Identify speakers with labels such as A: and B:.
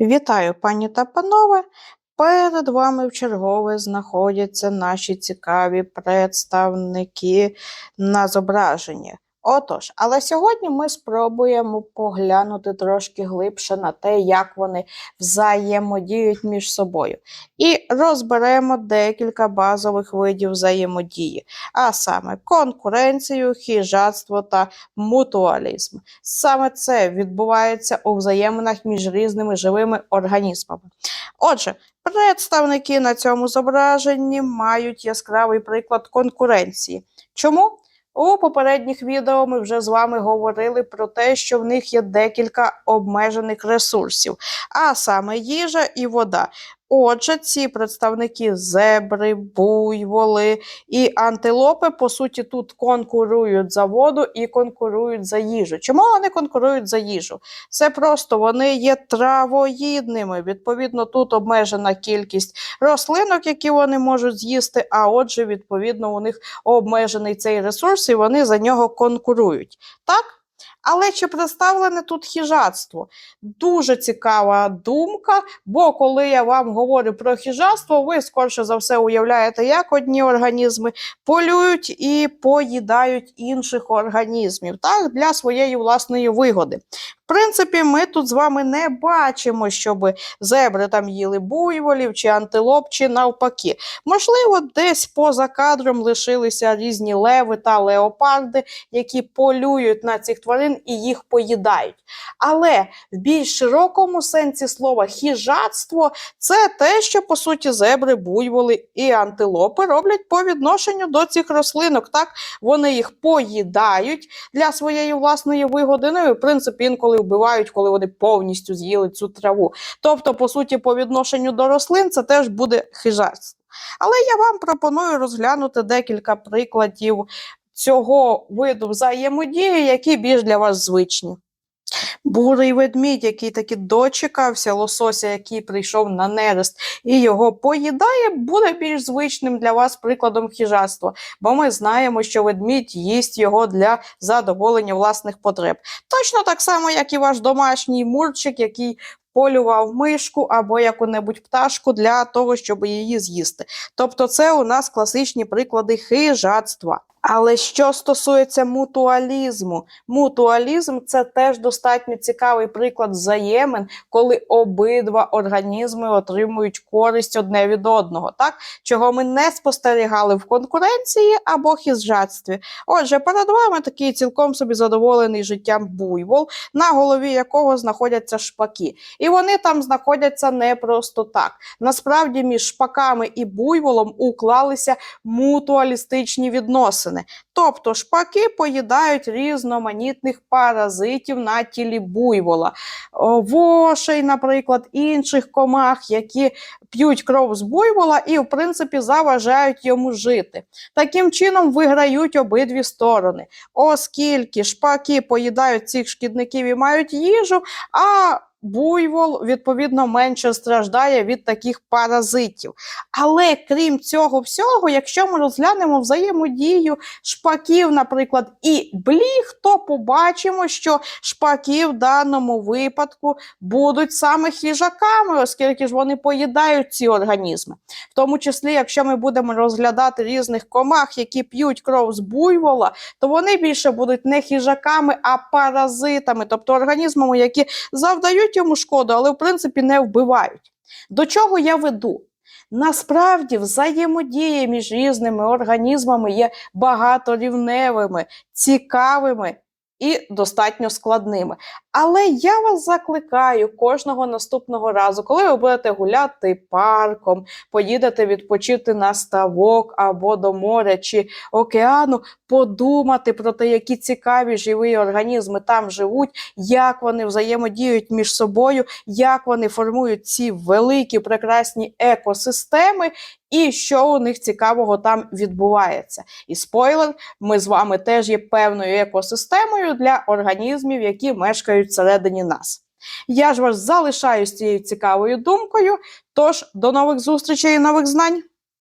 A: Вітаю, пані та панове! Перед вами в чергове знаходяться наші цікаві представники на зображенні. Отож, але сьогодні ми спробуємо поглянути трошки глибше на те, як вони взаємодіють між собою. І розберемо декілька базових видів взаємодії, а саме конкуренцію, хижацтво та мутуалізм. Саме це відбувається у взаєминах між різними живими організмами. Отже, представники на цьому зображенні мають яскравий приклад конкуренції. Чому? У попередніх відео ми вже з вами говорили про те, що в них є декілька обмежених ресурсів, а саме їжа і вода. Отже, ці представники зебри, буйволи і антилопи, по суті, тут конкурують за воду і конкурують за їжу. Чому вони конкурують за їжу? Це просто вони є травоїдними. Відповідно, тут обмежена кількість рослинок, які вони можуть з'їсти, а отже, відповідно, у них обмежений цей ресурс, і вони за нього конкурують. Так? Але чи представлене тут хіжацтво? Дуже цікава думка, бо коли я вам говорю про хіжацтво, ви скорше за все уявляєте, як одні організми полюють і поїдають інших організмів так, для своєї власної вигоди. В принципі, ми тут з вами не бачимо, щоб зебри там їли буйволів чи антилоп, чи навпаки. Можливо, десь поза кадром лишилися різні леви та леопарди, які полюють на цих тварин і їх поїдають. Але в більш широкому сенсі слова хижацтво це те, що по суті зебри, буйволи і антилопи роблять по відношенню до цих рослинок. Так вони їх поїдають для своєї власної вигоди. Ну і в принципі інколи вбивають, коли вони повністю з'їли цю траву. Тобто, по суті, по відношенню до рослин це теж буде хижарство. Але я вам пропоную розглянути декілька прикладів цього виду взаємодії, які більш для вас звичні. Бурий ведмідь, який таки дочекався лосося, який прийшов на нерест і його поїдає, буде більш звичним для вас прикладом хижацтва, бо ми знаємо, що ведмідь їсть його для задоволення власних потреб. Точно так само, як і ваш домашній мурчик, який полював мишку або яку-небудь пташку для того, щоб її з'їсти. Тобто, це у нас класичні приклади хижацтва. Але що стосується мутуалізму, мутуалізм це теж достатньо цікавий приклад взаємин, коли обидва організми отримують користь одне від одного, так чого ми не спостерігали в конкуренції або хижацтві. Отже, перед вами такий цілком собі задоволений життям буйвол, на голові якого знаходяться шпаки. І вони там знаходяться не просто так. Насправді, між шпаками і буйволом уклалися мутуалістичні відносини відносини. Тобто шпаки поїдають різноманітних паразитів на тілі буйвола, вошей, наприклад, інших комах, які п'ють кров з буйвола і, в принципі, заважають йому жити. Таким чином виграють обидві сторони, оскільки шпаки поїдають цих шкідників і мають їжу, а буйвол, відповідно, менше страждає від таких паразитів. Але крім цього всього, якщо ми розглянемо взаємодію шпаків, наприклад, і бліг, то побачимо, що шпаки в даному випадку будуть саме хижаками, оскільки ж вони поїдають ці організми. В тому числі, якщо ми будемо розглядати різних комах, які п'ють кров з буйвола, то вони більше будуть не хижаками, а паразитами, тобто організмами, які завдають наносять йому шкоду, але в принципі не вбивають. До чого я веду? Насправді, взаємодія між різними організмами є багаторівневими, цікавими і достатньо складними. Але я вас закликаю кожного наступного разу, коли ви будете гуляти парком, поїдете відпочити на ставок або до моря чи океану, подумати про те, які цікаві живі організми там живуть, як вони взаємодіють між собою, як вони формують ці великі прекрасні екосистеми. І що у них цікавого там відбувається. І спойлер, ми з вами теж є певною екосистемою для організмів, які мешкають всередині нас. Я ж вас залишаю з цією цікавою думкою. Тож, до нових зустрічей і нових знань!